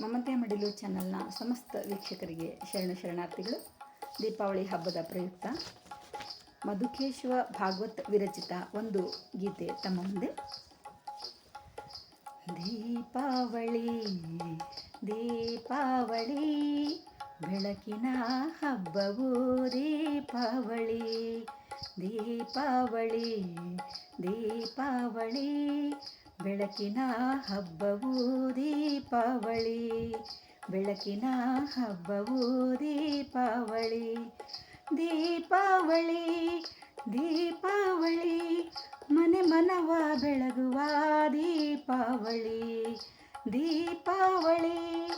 ಮಮತೆ ಮಡಿಲು ಚಾನಲ್ನ ಸಮಸ್ತ ವೀಕ್ಷಕರಿಗೆ ಶರಣ ಶರಣಾರ್ಥಿಗಳು, ದೀಪಾವಳಿ ಹಬ್ಬದ ಪ್ರಯುಕ್ತ ಮಧುಕೇಶ್ವ ಭಾಗವತ್ ವಿರಚಿತ ಒಂದು ಗೀತೆ ತಮ್ಮ ಮುಂದೆ. ದೀಪಾವಳಿ ದೀಪಾವಳಿ, ಬೆಳಕಿನ ಹಬ್ಬವು ದೀಪಾವಳಿ ದೀಪಾವಳಿ ದೀಪಾವಳಿ ಬೆಳಕಿನ ಹಬ್ಬವು ದೀಪಾವಳಿ. ಬೆಳಕಿನ ಹಬ್ಬವು ದೀಪಾವಳಿ. ದೀಪಾವಳಿ ದೀಪಾವಳಿ. ಮನೆ ಮನವ ಬೆಳಗುವ ದೀಪಾವಳಿ. ದೀಪಾವಳಿ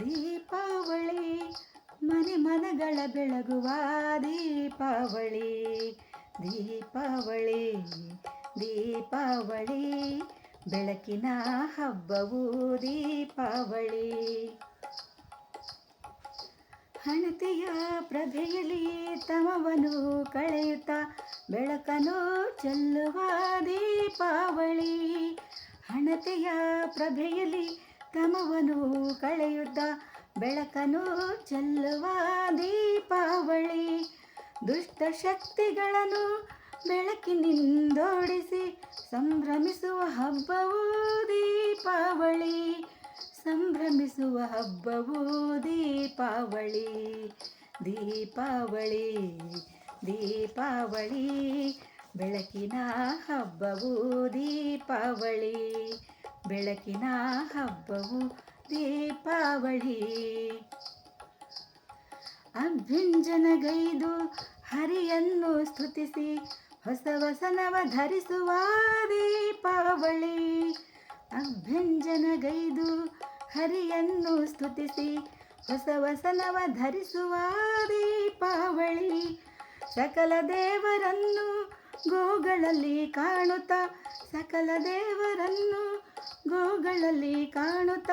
ದೀಪಾವಳಿ. ಮನೆ ಮನಗಳ ಬೆಳಗುವ ದೀಪಾವಳಿ. ದೀಪಾವಳಿ ದೀಪಾವಳಿ. ಬೆಳಕಿನ ಹಬ್ಬವು ದೀಪಾವಳಿ. ಹಣತೆಯ ಪ್ರಭೆಯಲ್ಲಿ ತಮವನು ಕಳೆಯುತ್ತ ಬೆಳಕನು ಚೆಲ್ಲುವ ದೀಪಾವಳಿ. ಹಣತೆಯ ಪ್ರಭೆಯಲ್ಲಿ ತಮವನು ಕಳೆಯುತ್ತ ಬೆಳಕನು ಚೆಲ್ಲುವ ದೀಪಾವಳಿ. ದುಷ್ಟ ಶಕ್ತಿಗಳನ್ನು ಬೆಳಕಿನಿಂದೋಡಿಸಿ ಸಂಭ್ರಮಿಸುವ ಹಬ್ಬವು ದೀಪಾವಳಿ. ಸಂಭ್ರಮಿಸುವ ಹಬ್ಬವು ದೀಪಾವಳಿ. ದೀಪಾವಳಿ ದೀಪಾವಳಿ, ಬೆಳಕಿನ ಹಬ್ಬವು ದೀಪಾವಳಿ. ಬೆಳಕಿನ ಹಬ್ಬವು ದೀಪಾವಳಿ. ಅಭ್ಯುಂಜನಗೈದು ಹರಿಯನ್ನು ಸ್ತುತಿಸಿ ಹೊಸ ವಸನವ ಧರಿಸುವ ದೀಪಾವಳಿ. ಅಭ್ಯಂಜನಗೈದು ಹರಿಯನ್ನು ಸ್ತುತಿಸಿ ಹೊಸ ವಸನವ ಧರಿಸುವ ದೀಪಾವಳಿ. ಸಕಲ ದೇವರನ್ನು ಗೋಗಳಲ್ಲಿ ಕಾಣುತ್ತ, ಸಕಲ ದೇವರನ್ನು ಗೋಗಳಲ್ಲಿ ಕಾಣುತ್ತ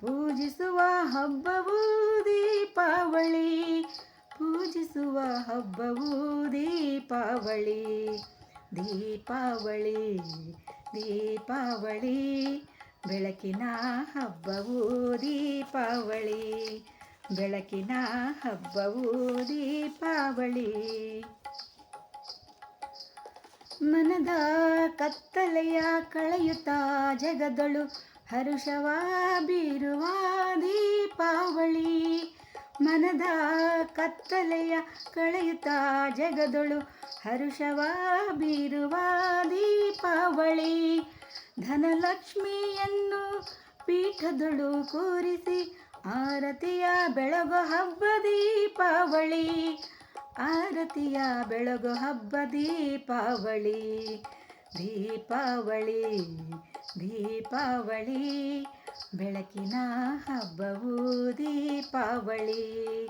ಪೂಜಿಸುವ ಹಬ್ಬವು ದೀಪಾವಳಿ. ಪೂಜಿಸುವ ಹಬ್ಬವು ದೀಪಾವಳಿ. ದೀಪಾವಳಿ ದೀಪಾವಳಿ, ಬೆಳಕಿನ ಹಬ್ಬವು ದೀಪಾವಳಿ. ಬೆಳಕಿನ ಹಬ್ಬವು ದೀಪಾವಳಿ. ಮನದ ಕತ್ತಲೆಯ ಕಳೆಯುತ್ತಾ ಜಗದಳು ಹರುಷವ ಬೀರುವ ದೀಪಾವಳಿ. ಮನದ ಕತ್ತಲೆಯ ಕಳೆಯುತ್ತಾ ಜಗದೊಳು ಹರುಷವ ಬೀರುವ ದೀಪಾವಳಿ. ಧನಲಕ್ಷ್ಮಿಯನ್ನು ಪೀಠದೊಳು ಕೂರಿಸಿ ಆರತಿಯ ಬೆಳಗು ಹಬ್ಬ ದೀಪಾವಳಿ. ಆರತಿಯ ಬೆಳಗು ಹಬ್ಬ ದೀಪಾವಳಿ. ದೀಪಾವಳಿ ದೀಪಾವಳಿ, ಬೆಳಕಿನ ಹಬ್ಬವು ದೀಪಾವಳಿ,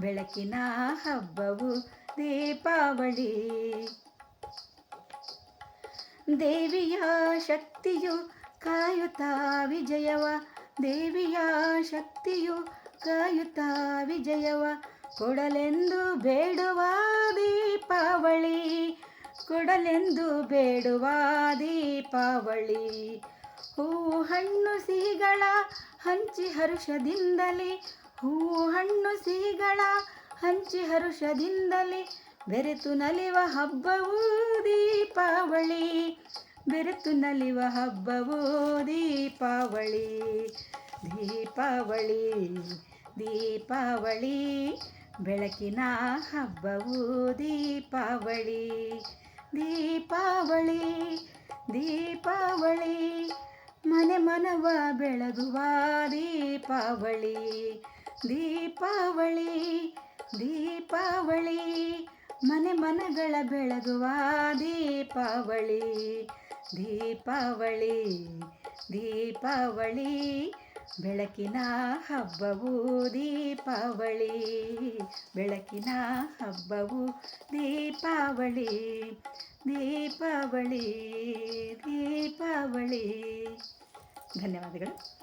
ಬೆಳಕಿನ ಹಬ್ಬವು ದೀಪಾವಳಿ. ದೇವಿಯ ಶಕ್ತಿಯು ಕಾಯುತ್ತಾ ವಿಜಯವ, ದೇವಿಯ ಶಕ್ತಿಯು ಕಾಯುತ್ತಾ ವಿಜಯವ. ಕೊಡಲೆಂದು ಬೇಡುವ ದೀಪಾವಳಿ, ಕೊಡಲೆಂದು ಬೇಡುವ ದೀಪಾವಳಿ. ಹೂ ಹಣ್ಣು ಸಿಹಿಗಳ ಹಂಚಿ ಹರುಷದಿಂದಲೇ ಹೂ ಹಣ್ಣು ಸಿಹಿಗಳ ಹಂಚಿ ಹರುಷದಿಂದಲೇ ಬೆರೆತು ನಲಿವ ಹಬ್ಬವು ದೀಪಾವಳಿ. ಬೆರೆತು ನಲಿವ ಹಬ್ಬವು ದೀಪಾವಳಿ. ದೀಪಾವಳಿ ದೀಪಾವಳಿ, ಬೆಳಕಿನ ಹಬ್ಬವು ದೀಪಾವಳಿ. ದೀಪಾವಳಿ ದೀಪಾವಳಿ, ಮನೆ ಮನವ ಬೆಳಗುವ ದೀಪಾವಳಿ. ದೀಪಾವಳಿ ದೀಪಾವಳಿ. ಮನೆ ಮನಗಳ ಬೆಳಗುವ ದೀಪಾವಳಿ ದೀಪಾವಳಿ ದೀಪಾವಳಿ. ಬೆಳಕಿನ ಹಬ್ಬವು ದೀಪಾವಳಿ, ಬೆಳಕಿನ ಹಬ್ಬವು ದೀಪಾವಳಿ. ದೀಪಾವಳಿ ದೀಪಾವಳಿ. ಧನ್ಯವಾದಗಳು.